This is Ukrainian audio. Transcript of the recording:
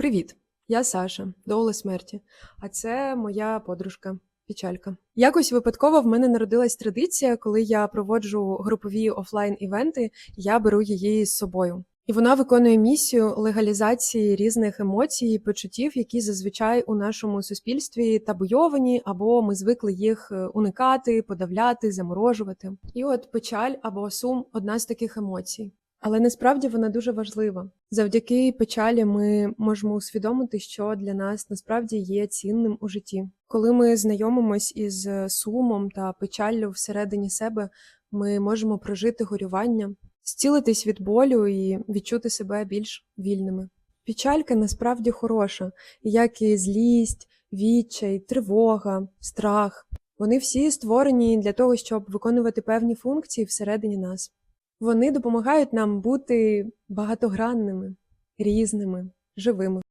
Привіт, я Саша, доула смерті, а це моя подружка. Печалька. Якось випадково в мене народилась традиція, коли я проводжу групові офлайн-івенти, я беру її з собою. І вона виконує місію легалізації різних емоцій і почуттів, які зазвичай у нашому суспільстві табуйовані, або ми звикли їх е, уникати, подавляти, заморожувати. І от печаль або сум одна з таких емоцій. Але насправді вона дуже важлива. Завдяки печалі ми можемо усвідомити, що для нас насправді є цінним у житті. Коли ми знайомимось із сумом та печаллю всередині себе, ми можемо прожити горювання, зцілитись від болю і відчути себе більш вільними. Печалька насправді хороша, як і злість, відчай, тривога, страх. Вони всі створені для того, щоб виконувати певні функції всередині нас. Вони допомагають нам бути багатогранними, різними, живими.